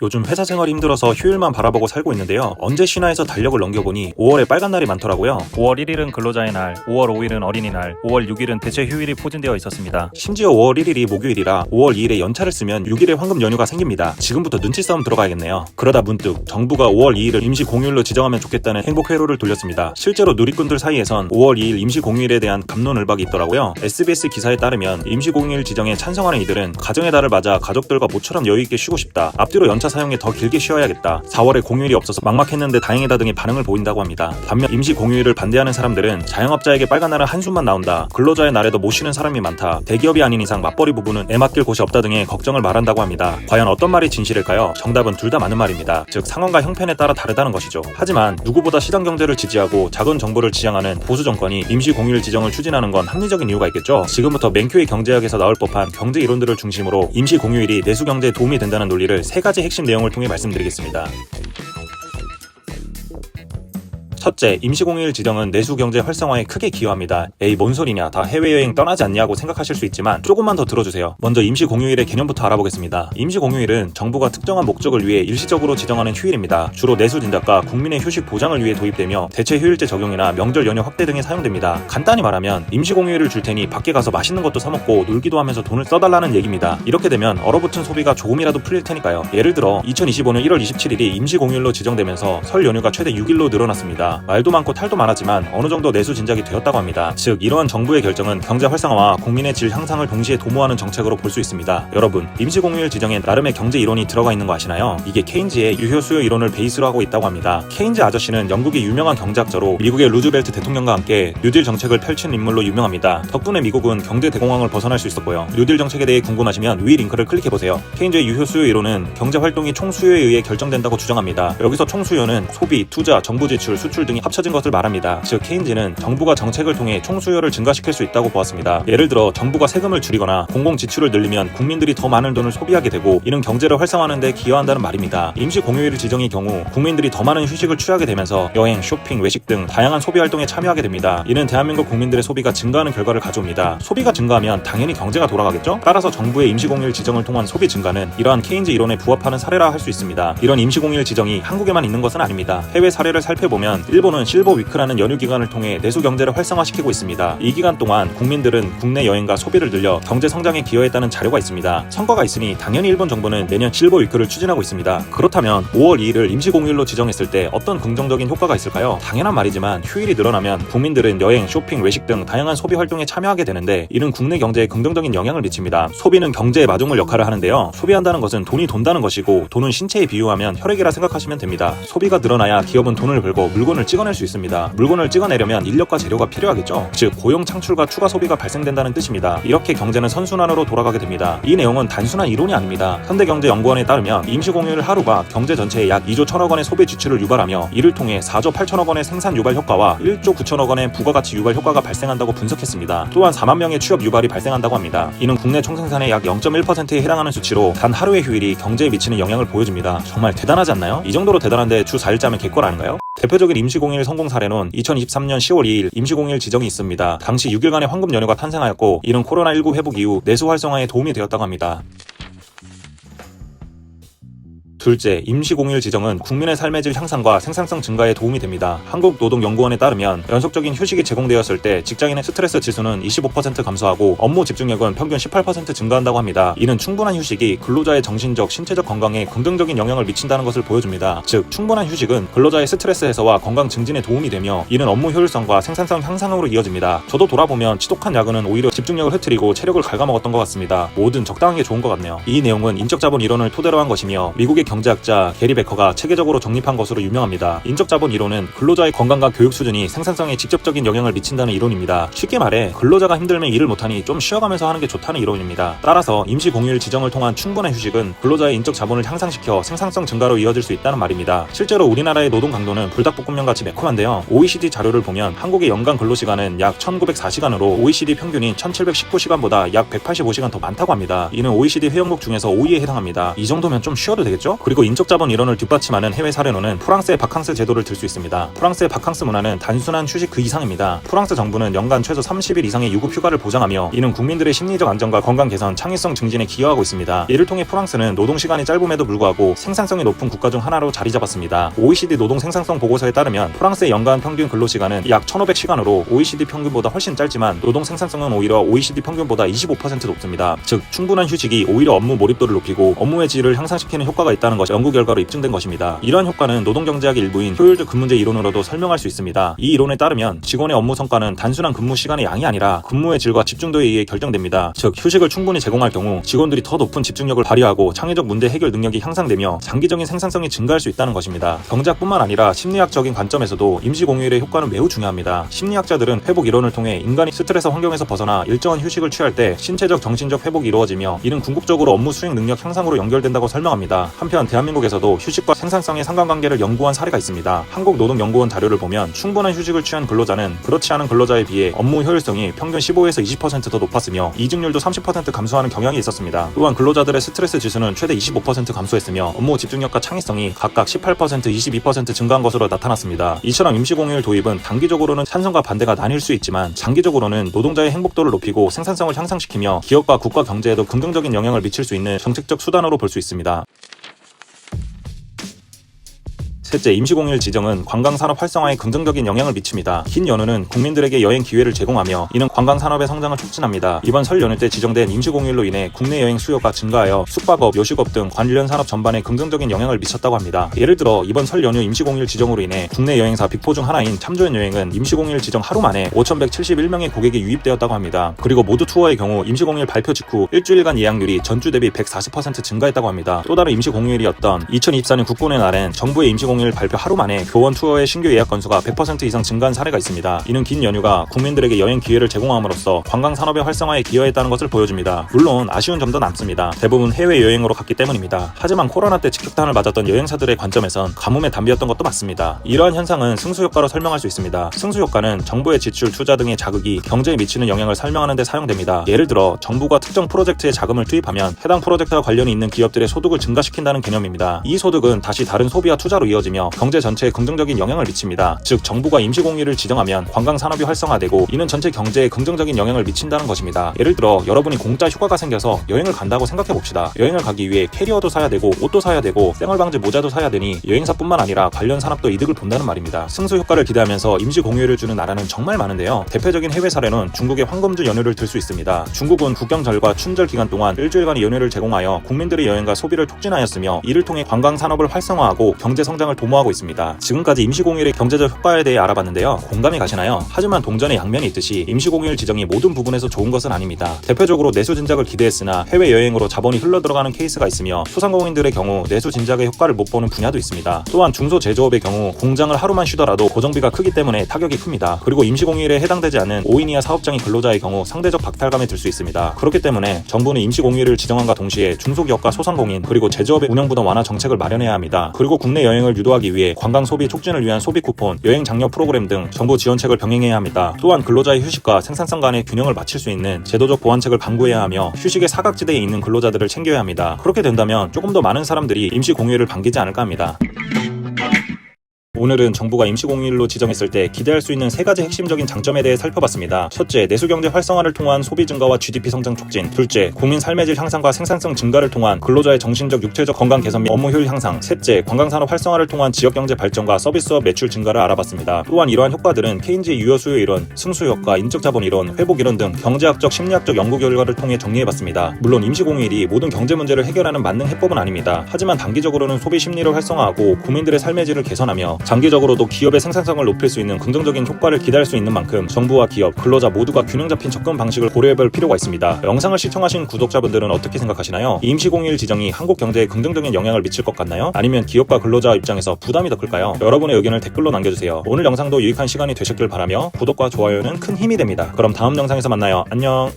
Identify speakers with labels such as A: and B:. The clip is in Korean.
A: 요즘 회사 생활이 힘들어서 휴일만 바라보고 살고 있는데요. 언제 쉬나 해서 달력을 넘겨보니 5월에 빨간 날이 많더라고요.
B: 5월 1일은 근로자의 날, 5월 5일은 어린이날, 5월 6일은 대체 휴일이 포진되어 있었습니다.
A: 심지어 5월 1일이 목요일이라 5월 2일에 연차를 쓰면 6일의 황금 연휴가 생깁니다. 지금부터 눈치 싸움 들어가야겠네요. 그러다 문득 정부가 5월 2일을 임시 공휴일로 지정하면 좋겠다는 행복 회로를 돌렸습니다. 실제로 누리꾼들 사이에선 5월 2일 임시 공휴일에 대한 감론을박이 있더라고요. SBS 기사에 따르면 임시 공휴일 지정에 찬성하는 이들은 가정의 달을 맞아 가족들과 모처럼 여유 있게 쉬고 싶다. 앞뒤로 연차 사용에 더 길게 쉬어야겠다. 4월에 공휴일이 없어서 막막했는데 다행이다 등의 반응을 보인다고 합니다. 반면 임시 공휴일을 반대하는 사람들은 자영업자에게 빨간 날은 한숨만 나온다. 근로자의 날에도 못 쉬는 사람이 많다. 대기업이 아닌 이상 맞벌이 부부는 애 맡길 곳이 없다 등의 걱정을 말한다고 합니다. 과연 어떤 말이 진실일까요? 정답은 둘 다 맞는 말입니다. 즉 상황과 형편에 따라 다르다는 것이죠. 하지만 누구보다 시장 경제를 지지하고 작은 정부를 지향하는 보수 정권이 임시 공휴일 지정을 추진하는 건 합리적인 이유가 있겠죠. 지금부터 맹큐의 경제학에서 나올 법한 경제 이론들을 중심으로 임시 공휴일이 내수 경제에 도움이 된다는 논리를 세 가지 핵심 내용을 통해 말씀드리겠습니다. 첫째, 임시공휴일 지정은 내수 경제 활성화에 크게 기여합니다. 에이, 뭔 소리냐. 다 해외여행 떠나지 않냐고 생각하실 수 있지만 조금만 더 들어주세요. 먼저 임시공휴일의 개념부터 알아보겠습니다. 임시공휴일은 정부가 특정한 목적을 위해 일시적으로 지정하는 휴일입니다. 주로 내수 진작과 국민의 휴식 보장을 위해 도입되며 대체 휴일제 적용이나 명절 연휴 확대 등에 사용됩니다. 간단히 말하면 임시공휴일을 줄 테니 밖에 가서 맛있는 것도 사 먹고 놀기도 하면서 돈을 써달라는 얘기입니다. 이렇게 되면 얼어붙은 소비가 조금이라도 풀릴 테니까요. 예를 들어 2025년 1월 27일이 임시공휴일로 지정되면서 설 연휴가 최대 6일로 늘어났습니다. 말도 많고 탈도 많았지만 어느 정도 내수 진작이 되었다고 합니다. 즉 이러한 정부의 결정은 경제 활성화와 국민의 질 향상을 동시에 도모하는 정책으로 볼 수 있습니다. 여러분 임시공휴일 지정에 나름의 경제 이론이 들어가 있는 거 아시나요? 이게 케인즈의 유효 수요 이론을 베이스로 하고 있다고 합니다. 케인즈 아저씨는 영국의 유명한 경제학자로 미국의 루즈벨트 대통령과 함께 뉴딜 정책을 펼친 인물로 유명합니다. 덕분에 미국은 경제 대공황을 벗어날 수 있었고요. 뉴딜 정책에 대해 궁금하시면 위 링크를 클릭해 보세요. 케인즈의 유효 수요 이론은 경제 활동이 총 수요에 의해 결정된다고 주장합니다. 여기서 총 수요는 소비, 투자, 정부 지출, 수출 등이 합쳐진 것을 말합니다. 즉 케인즈는 정부가 정책을 통해 총수요를 증가시킬 수 있다고 보았습니다. 예를 들어 정부가 세금을 줄이거나 공공 지출을 늘리면 국민들이 더 많은 돈을 소비하게 되고 이는 경제를 활성화하는 데 기여한다는 말입니다. 임시 공휴일 지정의 경우 국민들이 더 많은 휴식을 취하게 되면서 여행, 쇼핑, 외식 등 다양한 소비 활동에 참여하게 됩니다. 이는 대한민국 국민들의 소비가 증가하는 결과를 가져옵니다. 소비가 증가하면 당연히 경제가 돌아가겠죠? 따라서 정부의 임시 공휴일 지정을 통한 소비 증가는 이러한 케인즈 이론에 부합하는 사례라 할 수 있습니다. 이런 임시 공휴일 지정이 한국에만 있는 것은 아닙니다. 해외 사례를 살펴보면 일본은 실버 위크라는 연휴 기간을 통해 내수 경제를 활성화시키고 있습니다. 이 기간 동안 국민들은 국내 여행과 소비를 늘려 경제 성장에 기여했다는 자료가 있습니다. 성과가 있으니 당연히 일본 정부는 내년 실버 위크를 추진하고 있습니다. 그렇다면 5월 2일을 임시 공휴일로 지정했을 때 어떤 긍정적인 효과가 있을까요? 당연한 말이지만 휴일이 늘어나면 국민들은 여행, 쇼핑, 외식 등 다양한 소비 활동에 참여하게 되는데 이는 국내 경제에 긍정적인 영향을 미칩니다. 소비는 경제의 마중물 역할을 하는데요. 소비한다는 것은 돈이 돈다는 것이고 돈은 신체에 비유하면 혈액이라 생각하시면 됩니다. 소비가 늘어나야 기업은 돈을 벌고 물건을 찍어낼 수 있습니다. 물건을 찍어내려면 인력과 재료가 필요하겠죠. 즉 고용 창출과 추가 소비가 발생된다는 뜻입니다. 이렇게 경제는 선순환으로 돌아가게 됩니다. 이 내용은 단순한 이론이 아닙니다. 현대경제연구원에 따르면 임시공휴일 하루가 경제 전체에 약 2조 1천억 원의 소비 지출을 유발하며 이를 통해 4조 8천억 원의 생산 유발 효과와 1조 9천억 원의 부가가치 유발 효과가 발생한다고 분석했습니다. 또한 4만 명의 취업 유발이 발생한다고 합니다. 이는 국내 총생산의 약 0.1%에 해당하는 수치로 단 하루의 휴일이 경제에 미치는 영향을 보여줍니다. 정말 대단하지 않나요? 이 정도로 대단한데 주 4일째 하면 개꼴 아닌가요? 대표적인 임시공휴일 성공 사례는 2023년 10월 2일 임시공휴일 지정이 있습니다. 당시 6일간의 황금 연휴가 탄생하였고 이는 코로나19 회복 이후 내수 활성화에 도움이 되었다고 합니다. 둘째, 임시공휴일 지정은 국민의 삶의 질 향상과 생산성 증가에 도움이 됩니다. 한국노동연구원에 따르면 연속적인 휴식이 제공되었을 때 직장인의 스트레스 지수는 25% 감소하고 업무 집중력은 평균 18% 증가한다고 합니다. 이는 충분한 휴식이 근로자의 정신적, 신체적 건강에 긍정적인 영향을 미친다는 것을 보여줍니다. 즉, 충분한 휴식은 근로자의 스트레스 해소와 건강 증진에 도움이 되며 이는 업무 효율성과 생산성 향상으로 이어집니다. 저도 돌아보면 지독한 야근은 오히려 집중력을 흐트리고 체력을 갉아먹었던 것 같습니다. 뭐든 적당한 게 좋은 것 같네요. 이 내용은 인적 자본 이론을 토대로 한 것이며 미국의 경제학자 게리 베커가 체계적으로 정립한 것으로 유명합니다. 인적 자본 이론은 근로자의 건강과 교육 수준이 생산성에 직접적인 영향을 미친다는 이론입니다. 쉽게 말해 근로자가 힘들면 일을 못하니 좀 쉬어가면서 하는 게 좋다는 이론입니다. 따라서 임시 공휴일 지정을 통한 충분한 휴식은 근로자의 인적 자본을 향상시켜 생산성 증가로 이어질 수 있다는 말입니다. 실제로 우리나라의 노동 강도는 불닭볶음면 같이 매콤한데요. OECD 자료를 보면 한국의 연간 근로시간은 약 1904시간으로 OECD 평균인 1719시간보다 약 185시간 더 많다고 합니다. 이는 OECD 회원국 중에서 5위에 해당합니다. 이 정도면 좀 쉬어도 되겠죠? 그리고 인적 자본 이론을 뒷받침하는 해외 사례로는 프랑스의 바캉스 제도를 들 수 있습니다. 프랑스의 바캉스 문화는 단순한 휴식 그 이상입니다. 프랑스 정부는 연간 최소 30일 이상의 유급 휴가를 보장하며 이는 국민들의 심리적 안정과 건강 개선, 창의성 증진에 기여하고 있습니다. 이를 통해 프랑스는 노동 시간이 짧음에도 불구하고 생산성이 높은 국가 중 하나로 자리 잡았습니다. OECD 노동 생산성 보고서에 따르면 프랑스의 연간 평균 근로 시간은 약 1,500시간으로 OECD 평균보다 훨씬 짧지만 노동 생산성은 오히려 OECD 평균보다 25% 높습니다. 즉 충분한 휴식이 오히려 업무 몰입도를 높이고 업무의 질을 향상시키는 효과가 있다 는 것이 연구 결과로 입증된 것입니다. 이러한 효과는 노동 경제학의 일부인 효율적 근무제 이론으로도 설명할 수 있습니다. 이 이론에 따르면 직원의 업무 성과는 단순한 근무 시간의 양이 아니라 근무의 질과 집중도에 의해 결정됩니다. 즉 휴식을 충분히 제공할 경우 직원들이 더 높은 집중력을 발휘하고 창의적 문제 해결 능력이 향상되며 장기적인 생산성이 증가할 수 있다는 것입니다. 경제학뿐만 아니라 심리학적인 관점에서도 임시 공휴일의 효과는 매우 중요합니다. 심리학자들은 회복 이론을 통해 인간이 스트레스 환경에서 벗어나 일정한 휴식을 취할 때 신체적 정신적 회복이 이루어지며 이는 궁극적으로 업무 수행 능력 향상으로 연결된다고 설명합니다. 한편 대한민국에서도 휴식과 생산성의 상관관계를 연구한 사례가 있습니다. 한국노동연구원 자료를 보면 충분한 휴식을 취한 근로자는 그렇지 않은 근로자에 비해 업무 효율성이 평균 15에서 20%더 높았으며 이직률도 30% 감소하는 경향이 있었습니다. 또한 근로자들의 스트레스 지수는 최대 25% 감소했으며 업무 집중력과 창의성이 각각 18%, 22% 증가한 것으로 나타났습니다. 이처럼 임시공휴일 도입은 단기적으로는 찬성과 반대가 나뉠 수 있지만 장기적으로는 노동자의 행복도를 높이고 생산성을 향상시키며 기업과 국가 경제에도 긍정적인 영향을 미칠 수 있는 정책적 수단으로 볼 수 있습니다. 셋째, 임시공휴일 지정은 관광산업 활성화에 긍정적인 영향을 미칩니다. 긴 연휴는 국민들에게 여행 기회를 제공하며 이는 관광산업의 성장을 촉진합니다. 이번 설 연휴 때 지정된 임시공휴일로 인해 국내 여행 수요가 증가하여 숙박업, 요식업 등 관련 산업 전반에 긍정적인 영향을 미쳤다고 합니다. 예를 들어 이번 설 연휴 임시공휴일 지정으로 인해 국내 여행사 빅포 중 하나인 참조연 여행은 임시공휴일 지정 하루 만에 5,171명의 고객이 유입되었다고 합니다. 그리고 모두 투어의 경우 임시공휴일 발표 직후 일주일간 예약률이 전주 대비 140% 증가했다고 합니다. 또 다른 임시공휴일이었던 2024년 국군의 날엔 정부의 임시공휴일 발표 하루 만에 교원 투어의 신규 예약 건수가 100% 이상 증가한 사례가 있습니다. 이는 긴 연휴가 국민들에게 여행 기회를 제공함으로써 관광 산업의 활성화에 기여했다는 것을 보여줍니다. 물론 아쉬운 점도 남습니다. 대부분 해외 여행으로 갔기 때문입니다. 하지만 코로나 때 직격탄을 맞았던 여행사들의 관점에선 가뭄에 담비였던 것도 맞습니다. 이러한 현상은 승수 효과로 설명할 수 있습니다. 승수 효과는 정부의 지출, 투자 등의 자극이 경제에 미치는 영향을 설명하는 데 사용됩니다. 예를 들어 정부가 특정 프로젝트에 자금을 투입하면 해당 프로젝트와 관련이 있는 기업들의 소득을 증가시킨다는 개념입니다. 이 소득은 다시 다른 소비와 투자로 이어지 며 경제 전체에 긍정적인 영향을 미칩니다. 즉 정부가 임시공휴일을 지정하면 관광 산업이 활성화되고 이는 전체 경제에 긍정적인 영향을 미친다는 것입니다. 예를 들어 여러분이 공짜 휴가가 생겨서 여행을 간다고 생각해 봅시다. 여행을 가기 위해 캐리어도 사야 되고 옷도 사야 되고 생활방지 모자도 사야 되니 여행사뿐만 아니라 관련 산업도 이득을 본다는 말입니다. 승수 효과를 기대하면서 임시 공휴일을 주는 나라는 정말 많은데요. 대표적인 해외 사례는 중국의 황금주 연휴를 들 수 있습니다. 중국은 국경절과 춘절 기간 동안 일주일간의 연휴를 제공하여 국민들의 여행과 소비를 촉진하였으며 이를 통해 관광 산업을 활성화하고 경제 성장을 도모하고 있습니다. 지금까지 임시공휴일의 경제적 효과에 대해 알아봤는데요. 공감이 가시나요? 하지만 동전의 양면이 있듯이 임시공휴일 지정이 모든 부분에서 좋은 것은 아닙니다. 대표적으로 내수 진작을 기대했으나 해외 여행으로 자본이 흘러 들어가는 케이스가 있으며 소상공인들의 경우 내수 진작의 효과를 못 보는 분야도 있습니다. 또한 중소 제조업의 경우 공장을 하루만 쉬더라도 고정비가 크기 때문에 타격이 큽니다. 그리고 임시공휴일에 해당되지 않은 5인 이하 사업장인 근로자의 경우 상대적 박탈감에 들수 있습니다. 그렇기 때문에 정부는 임시공휴일을 지정함과 동시에 중소기업과 소상공인 그리고 제조업의 운영부담 완화 정책을 마련해야 합니다. 그리고 국내 여행을 유도하기 위해 관광 소비 촉진을 위한 소비 쿠폰, 여행 장려 프로그램 등 정부 지원책을 병행해야 합니다. 또한 근로자의 휴식과 생산성 간의 균형을 맞출 수 있는 제도적 보완책을 강구해야 하며 휴식의 사각지대에 있는 근로자들을 챙겨야 합니다. 그렇게 된다면 조금 더 많은 사람들이 임시 공휴일을 반기지 않을까 합니다. 오늘은 정부가 임시공휴일로 지정했을 때 기대할 수 있는 세 가지 핵심적인 장점에 대해 살펴봤습니다. 첫째, 내수경제 활성화를 통한 소비 증가와 GDP 성장 촉진. 둘째, 국민 삶의 질 향상과 생산성 증가를 통한 근로자의 정신적, 육체적 건강 개선 및 업무 효율 향상. 셋째, 관광산업 활성화를 통한 지역경제 발전과 서비스업 매출 증가를 알아봤습니다. 또한 이러한 효과들은 케인즈의 유효 수요 이론, 승수 효과, 인적 자본 이론, 회복 이론 등 경제학적, 심리학적 연구 결과를 통해 정리해봤습니다. 물론 임시공휴일이 모든 경제 문제를 해결하는 만능 해법은 아닙니다. 하지만 단기적으로는 소비 심리를 활성화하고 국민들의 삶의 질을 개선하며 장기적으로도 기업의 생산성을 높일 수 있는 긍정적인 효과를 기대할 수 있는 만큼 정부와 기업, 근로자 모두가 균형 잡힌 접근 방식을 고려해볼 필요가 있습니다. 영상을 시청하신 구독자분들은 어떻게 생각하시나요? 임시공휴일 지정이 한국 경제에 긍정적인 영향을 미칠 것 같나요? 아니면 기업과 근로자 입장에서 부담이 더 클까요? 여러분의 의견을 댓글로 남겨주세요. 오늘 영상도 유익한 시간이 되셨길 바라며 구독과 좋아요는 큰 힘이 됩니다. 그럼 다음 영상에서 만나요. 안녕.